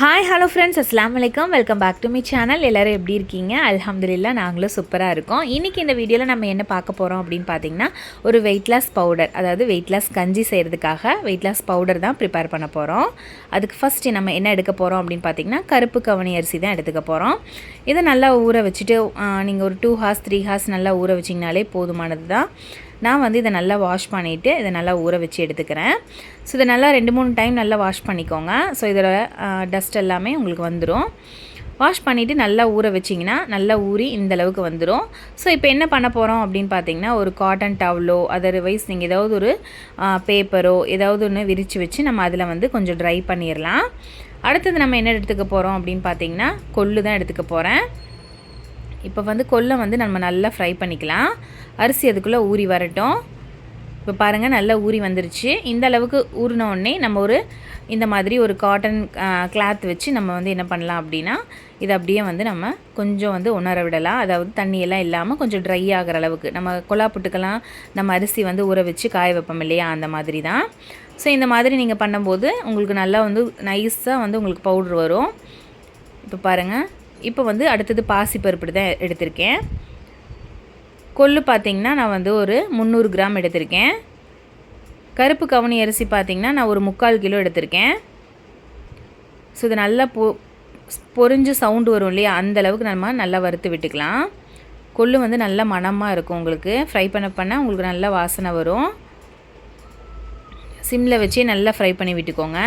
Hi hello friends அஸ்லாம் வலைக்கம் welcome back to me channel எல்லோரும் எப்படி இருக்கீங்க? அலமதுல்லா நாங்களும் சூப்பராக இருக்கோம். இன்றைக்கி இந்த வீடியோவில் நம்ம என்ன பார்க்க போகிறோம் அப்படின்னு பார்த்தீங்கன்னா ஒரு வெயிட் லாஸ் பவுடர் அதாவது வெயிட் லாஸ் கஞ்சி செய்கிறதுக்காக வெயிட் லாஸ் பவுடர் தான் ப்ரிப்பேர் பண்ண போகிறோம் அதுக்கு ஃபஸ்ட்டு நம்ம என்ன எடுக்க போகிறோம் அப்படின்னு பார்த்தீங்கன்னா கருப்பு கவனி அரிசி தான் எடுத்துக்க போகிறோம் இதை நல்லா ஊற வச்சுட்டு நீங்கள் ஒரு டூ ஹார்ஸ் த்ரீ ஹார்ஸ் நல்லா ஊற வச்சிங்கனாலே போதுமானது தான் நான் வந்து இதை நல்லா வாஷ் பண்ணிவிட்டு இதை நல்லா ஊற வச்சு எடுத்துக்கிறேன். ஸோ இதை நல்லா ரெண்டு மூணு டைம் நல்லா வாஷ் பண்ணிக்கோங்க. ஸோ இதோட டஸ்ட் எல்லாமே உங்களுக்கு வந்துடும் வாஷ் பண்ணிவிட்டு நல்லா ஊற வச்சிங்கன்னா நல்லா ஊறி இந்தளவுக்கு வந்துடும் ஸோ இப்போ என்ன பண்ண போகிறோம் அப்படின்னு பார்த்தீங்கன்னா ஒரு காட்டன் டவுலோ அதர்வைஸ் நீங்கள் ஏதாவது ஒரு பேப்பரோ ஏதாவது ஒன்று விரித்து வச்சு நம்ம அதில் வந்து கொஞ்சம் ட்ரை பண்ணிடலாம் அடுத்தது நம்ம என்ன எடுத்துக்க போகிறோம் அப்படின்னு பார்த்தீங்கன்னா கொள்ளு தான் எடுத்துக்க போகிறேன் இப்போ வந்து கொல்லை வந்து நம்ம நல்லா ஃப்ரை பண்ணிக்கலாம். அரிசி அதுக்குள்ளே ஊறி வரட்டும். இப்போ பாருங்கள் நல்லா ஊறி வந்துருச்சு. இந்த அளவுக்கு ஊறினோடனே நம்ம ஒரு இந்த மாதிரி ஒரு காட்டன் கிளாத் வச்சு நம்ம வந்து என்ன பண்ணலாம் அப்படின்னா இதை அப்படியே வந்து நம்ம கொஞ்சம் வந்து உணர விடலாம். அதாவது தண்ணியெல்லாம் இல்லாமல் கொஞ்சம் ட்ரை ஆகிற அளவுக்கு. நம்ம கொலா புட்டுக்கெல்லாம் நம்ம அரிசி வந்து ஊற வச்சு காய வைப்போம் இல்லையா? அந்த மாதிரி தான். ஸோ இந்த மாதிரி நீங்கள் பண்ணும்போது உங்களுக்கு நல்லா வந்து நைஸாக வந்து உங்களுக்கு பவுட்ரு வரும். இப்போ பாருங்கள் இப்போ வந்து அடுத்தது பாசிப்பருப்பு தான் எடுத்திருக்கேன். கொள்ளு பார்த்திங்கன்னா நான் வந்து ஒரு முந்நூறு கிராம் எடுத்திருக்கேன். கருப்பு கவனி அரிசி பார்த்திங்கன்னா நான் ஒரு முக்கால் கிலோ எடுத்திருக்கேன். ஸோ இது நல்லா பொ பொறிஞ்சு சவுண்டு வரும் இல்லையா? அந்த அளவுக்கு நம்ம நல்லா வறுத்து விட்டுக்கலாம். கொள்ளு வந்து நல்ல மணமாக இருக்கும் உங்களுக்கு. ஃப்ரை பண்ண பண்ண உங்களுக்கு நல்ல வாசனை வரும். சிம்மில் வச்சு நல்லா ஃப்ரை பண்ணி விட்டுக்கோங்க.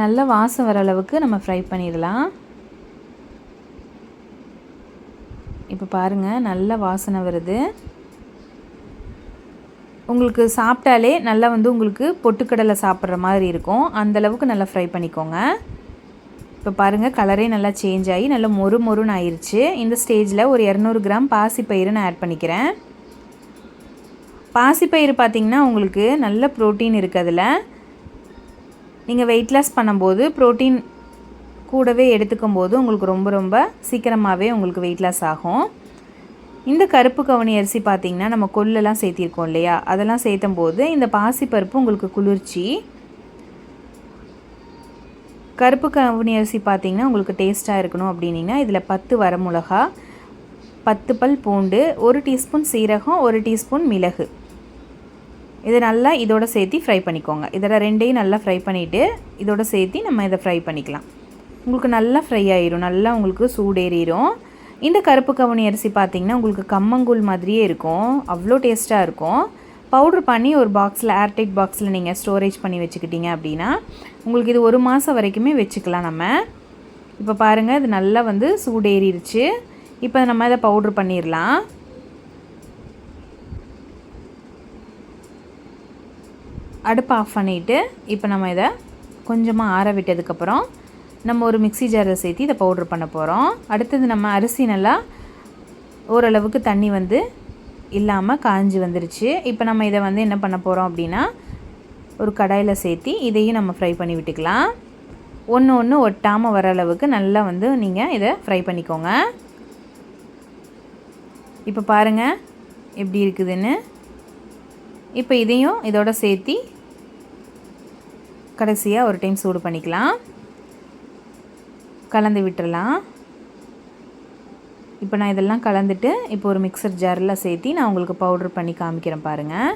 நல்ல வாசம் வர அளவுக்கு நம்ம ஃப்ரை பண்ணிடலாம். இப்போ பாருங்கள் நல்ல வாசனை வருது. உங்களுக்கு சாப்பிட்டாலே நல்லா வந்து உங்களுக்கு பொட்டுக்கடலை சாப்பிட்ற மாதிரி இருக்கும். அந்தளவுக்கு நல்லா ஃப்ரை பண்ணிக்கோங்க. இப்போ பாருங்கள் கலரே நல்லா சேஞ்ச் ஆகி நல்லா மொறு மொறுன்னு ஆயிடுச்சு இந்த ஸ்டேஜில் ஒரு இரநூறு கிராம் பாசிப்பயிறு நான் ஆட் பண்ணிக்கிறேன். பாசிப்பயிறு பார்த்திங்கன்னா உங்களுக்கு நல்ல ப்ரோட்டீன் இருக்குது அதில். நீங்கள் வெயிட் லாஸ் பண்ணும்போது ப்ரோட்டீன் கூடவே எடுத்துக்கும் போது உங்களுக்கு ரொம்ப ரொம்ப சீக்கிரமாகவே உங்களுக்கு வெயிட் லாஸ் ஆகும். இந்த கருப்பு கவனி அரிசி பார்த்திங்கன்னா நம்ம கொல்லெல்லாம் சேர்த்திருக்கோம் இல்லையா? அதெல்லாம் சேர்த்தும் போது இந்த பாசிப்பருப்பு உங்களுக்கு குளிர்ச்சி. கருப்பு கவனி அரிசி பார்த்திங்கன்னா உங்களுக்கு டேஸ்ட்டாக இருக்கணும் அப்படின்னிங்கன்னா இதில் பத்து வரமிளகா பத்து பல் பூண்டு ஒரு டீஸ்பூன் சீரகம் ஒரு டீஸ்பூன் மிளகு. இதை நல்லா இதோட சேர்த்து ஃப்ரை பண்ணிக்கோங்க. இதோட ரெண்டையும் நல்லா ஃப்ரை பண்ணிவிட்டு இதோட சேர்த்து நம்ம இதை ஃப்ரை பண்ணிக்கலாம். உங்களுக்கு நல்லா ஃப்ரை ஆயிரும். நல்லா உங்களுக்கு சூடேறிடும் இந்த கருப்பு கவுனி அரிசி பார்த்திங்கன்னா உங்களுக்கு கம்மங்கூழ் மாதிரியே இருக்கும். அவ்வளோ டேஸ்ட்டாக இருக்கும். பவுட்ரு பண்ணி ஒரு பாக்ஸில் ஏர்டைட் பாக்ஸில் நீங்கள் ஸ்டோரேஜ் பண்ணி வச்சுக்கிட்டீங்க அப்படின்னா உங்களுக்கு இது ஒரு மாதம் வரைக்குமே வச்சுக்கலாம் நம்ம. இப்போ பாருங்கள் இது நல்லா வந்து சூடேறிடுச்சு இப்போ நம்ம இதை பவுட்ரு பண்ணிடலாம் அடுப்பை ஆஃப் பண்ணிவிட்டு இப்போ நம்ம இதை கொஞ்சமாக ஆற விட்டதுக்கப்புறம் நம்ம ஒரு மிக்சி ஜாரில் சேர்த்து இதை பவுட்ரு பண்ண போகிறோம் அடுத்தது நம்ம அரிசி நல்லா ஓரளவுக்கு தண்ணி வந்து இல்லாமல் காஞ்சி வந்துருச்சு. இப்போ நம்ம இதை வந்து என்ன பண்ண போகிறோம் அப்படின்னா ஒரு கடாயில் சேர்த்தி இதையும் நம்ம ஃப்ரை பண்ணி விட்டுக்கலாம். ஒன்று ஒன்று ஒட்டாமல் வர அளவுக்கு நல்லா வந்து நீங்கள் இதை ஃப்ரை பண்ணிக்கோங்க. இப்போ பாருங்கள் எப்படி இருக்குதுன்னு. இப்போ இதையும் இதோட சேர்த்தி கடைசியாக ஒரு டைம் சூடு பண்ணிக்கலாம். கலந்து விட்டுறலாம். இப்போ நான் இதெல்லாம் கலந்துட்டு இப்போ ஒரு மிக்சர் ஜாரில் சேர்த்தி நான் உங்களுக்கு பவுட்ரு பண்ணி காமிக்கிறேன் பாருங்கள்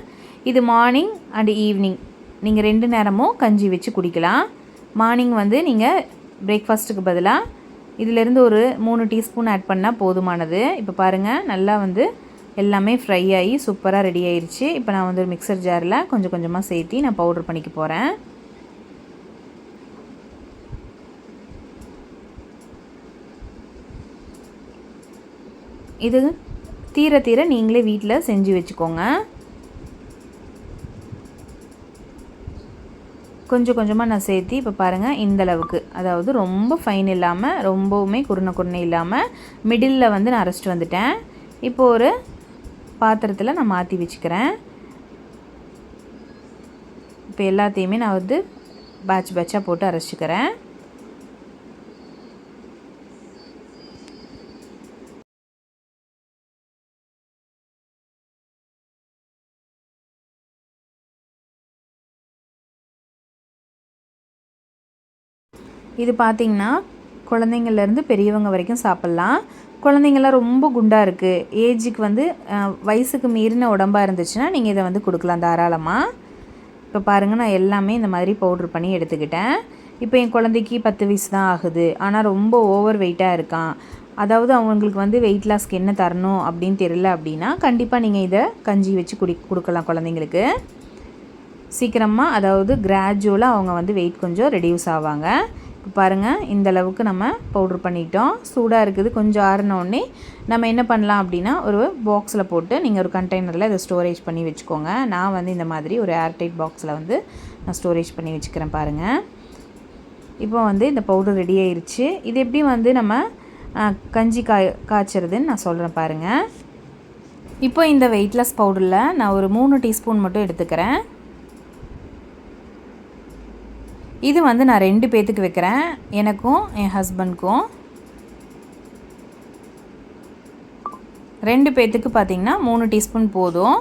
இது மார்னிங் அண்டு ஈவினிங் நீங்கள் ரெண்டு நேரமும் கஞ்சி வச்சு குடிக்கலாம். மார்னிங் வந்து நீங்கள் பிரேக்ஃபாஸ்ட்டுக்கு பதிலாக இதிலேருந்து ஒரு மூணு டீஸ்பூன் ஆட் பண்ணால் போதுமானது. இப்போ பாருங்கள் நல்லா வந்து எல்லாமே ஃப்ரை ஆகி சூப்பராக ரெடி ஆயிடுச்சு இப்போ நான் வந்து ஒரு மிக்சர் ஜாரில் கொஞ்சம் கொஞ்சமாக சேர்த்தி நான் பவுட்ரு பண்ணிக்க போகிறேன் இது தீர தீர நீங்களே வீட்டில் செஞ்சு வச்சுக்கோங்க. கொஞ்சம் கொஞ்சமாக நான் சேர்த்து இப்போ பாருங்கள் இந்தளவுக்கு அதாவது ரொம்ப ஃபைன் இல்லாமல் ரொம்பவுமே குருணை குருணை இல்லாமல் மிடில் வந்து நான் அரைச்சிட்டு வந்துட்டேன். இப்போது ஒரு பாத்திரத்தில் நான் மாற்றி வச்சுக்கிறேன். இப்போ எல்லாத்தையுமே நான் வந்து பேட்ச் பேட்சாக போட்டு அரைச்சிக்கிறேன். இது பார்த்திங்கன்னா குழந்தைங்கள்லேருந்து பெரியவங்க வரைக்கும் சாப்பிட்லாம். குழந்தைங்கள்லாம் ரொம்ப குண்டாக இருக்குது ஏஜுக்கு வந்து வயசுக்கு மீறின உடம்பாக இருந்துச்சுன்னா நீங்கள் இதை வந்து கொடுக்கலாம் தாராளமாக இப்போ பாருங்கள் நான் எல்லாமே இந்த மாதிரி பவுட்ரு பண்ணி எடுத்துக்கிட்டேன். இப்போ என் குழந்தைக்கு பத்து வயசு தான் ஆகுது. ஆனால் ரொம்ப ஓவர் வெயிட்டாக இருக்கான். அதாவது அவங்களுக்கு வந்து வெயிட் லாஸ்க்கு என்ன தரணும் அப்படின்னு தெரில அப்படின்னா கண்டிப்பாக நீங்கள் இதை கஞ்சி வச்சு குடி கொடுக்கலாம் குழந்தைங்களுக்கு. சீக்கிரமாக அதாவது கிராஜுவலாக அவங்க வந்து வெயிட் கொஞ்சம் ரெடியூஸ் ஆவாங்க. பாருங்கள் இந்த அளவுக்கு நம்ம பவுட்ரு பண்ணிட்டோம். சூடாக இருக்குது கொஞ்சம் ஆறினோடனே நம்ம என்ன பண்ணலாம் அப்படின்னா ஒரு பாக்ஸில் போட்டு நீங்கள் ஒரு கண்டெய்னரில் இதை ஸ்டோரேஜ் பண்ணி வச்சுக்கோங்க. நான் வந்து இந்த மாதிரி ஒரு ஏர்டைட் பாக்ஸில் வந்து நான் ஸ்டோரேஜ் பண்ணி வச்சுக்கிறேன் பாருங்கள் இப்போ வந்து இந்த பவுடர் ரெடி ஆயிடுச்சு இது எப்படி வந்து நம்ம கஞ்சி காய் காய்ச்சறதுன்னு நான் சொல்கிறேன் பாருங்கள் இப்போ இந்த வெயிட்லெஸ் பவுடரில் நான் ஒரு மூணு டீஸ்பூன் மட்டும் எடுத்துக்கிறேன். இது வந்து நான் ரெண்டு பேத்துக்கு வைக்கிறேன். எனக்கும் என் ஹஸ்பண்ட்க்கும் ரெண்டு பேத்துக்கு பார்த்தீங்கன்னா மூணு டீஸ்பூன் போதும்.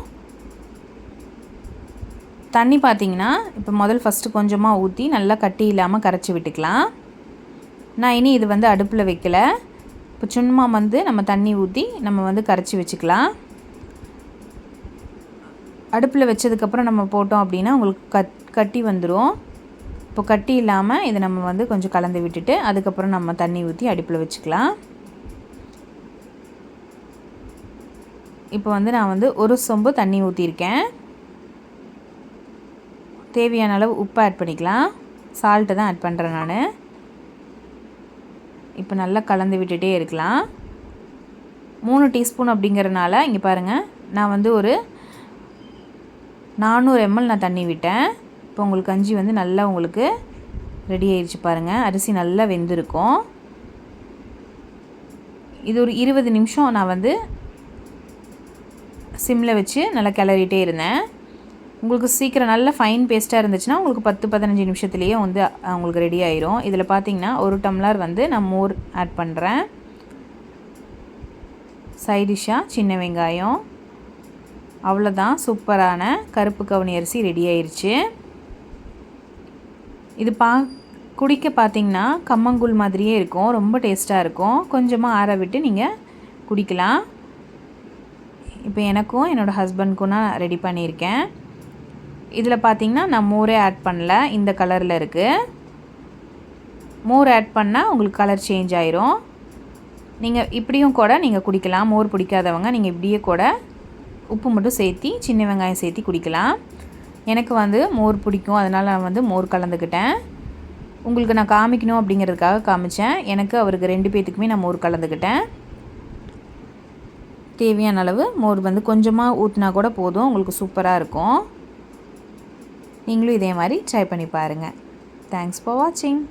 தண்ணி பார்த்தீங்கன்னா இப்போ முதல் ஃபஸ்ட்டு கொஞ்சமாக ஊற்றி நல்லா கட்டி இல்லாமல் கரைச்சி விட்டுக்கலாம். நான் இனி இது வந்து அடுப்பில் வைக்கல. இப்போ சும்மா வந்து நம்ம தண்ணி ஊற்றி நம்ம வந்து கரைச்சி வச்சுக்கலாம். அடுப்பில் வச்சதுக்கப்புறம் நம்ம போட்டோம் அப்படின்னா உங்களுக்கு கட் கட்டி வந்துடும் இப்போ கட்டி இல்லாமல் இதை நம்ம வந்து கொஞ்சம் கலந்து விட்டுட்டு அதுக்கப்புறம் நம்ம தண்ணி ஊற்றி அடுப்பில் வச்சுக்கலாம். இப்போ வந்து நான் வந்து ஒரு சொம்பு தண்ணி ஊற்றிருக்கேன் தேவையான அளவு உப்பு ஆட் பண்ணிக்கலாம். சால்ட்டு தான் ஆட் பண்ணுறேன் நான். இப்போ நல்லா கலந்து விட்டுட்டே இருக்கலாம். மூணு டீஸ்பூன் அப்படிங்கிறனால இங்கே பாருங்கள் நான் வந்து ஒரு நானூறு எம்எல் நான் தண்ணி விட்டேன். இப்போ உங்களுக்கு கஞ்சி வந்து நல்லா உங்களுக்கு ரெடி ஆயிடுச்சு பாருங்கள் அரிசி நல்லா வெந்திருக்கும். இது ஒரு இருபது நிமிஷம் நான் வந்து சிம்மில் வச்சு நல்லா கிளறிட்டே இருந்தேன். உங்களுக்கு சீக்கிரம் நல்ல ஃபைன் பேஸ்ட்டாக இருந்துச்சுன்னா உங்களுக்கு பத்து பதினஞ்சு நிமிஷத்துலேயே வந்து உங்களுக்கு ரெடி ஆயிரும். இதில் பார்த்தீங்கன்னா ஒரு டம்ளர் வந்து நான் மோர் ஆட் பண்ணுறேன் சைடிஷ்ஷாக சின்ன வெங்காயம். அவ்வளோதான் சூப்பரான கருப்பு கவுனி அரிசி ரெடி ஆயிடுச்சு இது பா குடிக்க பார்த்தீங்கன்னா கம்மங்கூழ் மாதிரியே இருக்கும். ரொம்ப டேஸ்ட்டாக இருக்கும். கொஞ்சமாக ஆற விட்டு நீங்கள் குடிக்கலாம். இப்போ எனக்கும் என்னோடய ஹஸ்பண்ட்க்கும் நான் ரெடி பண்ணியிருக்கேன். இதில் பார்த்தீங்கன்னா நான் மோரே ஆட் பண்ணல. இந்த கலரில் இருக்குது மோர் ஆட் பண்ணால் உங்களுக்கு கலர் சேஞ்ச் ஆயிரும். நீங்கள் இப்படியும் கூட நீங்கள் குடிக்கலாம். மோர் பிடிக்காதவங்க நீங்கள் இப்படியே கூட உப்பு மட்டும் சேர்த்தி சின்ன வெங்காயம் சேர்த்தி குடிக்கலாம். எனக்கு வந்து மோர் பிடிக்கும். அதனால் நான் வந்து மோர் கலந்துக்கிட்டேன். உங்களுக்கு நான் காமிக்கணும் அப்படிங்கிறதுக்காக காமிச்சேன். எனக்கு அவருக்கு ரெண்டு பேத்துக்குமே நான் மோர் கலந்துக்கிட்டேன். தேவையான அளவு மோர் வந்து கொஞ்சமாக ஊற்றினா கூட போதும். உங்களுக்கு சூப்பராக இருக்கும். நீங்களும் இதே மாதிரி ட்ரை பண்ணி பாருங்கள் தேங்க்ஸ் ஃபார் வாட்சிங்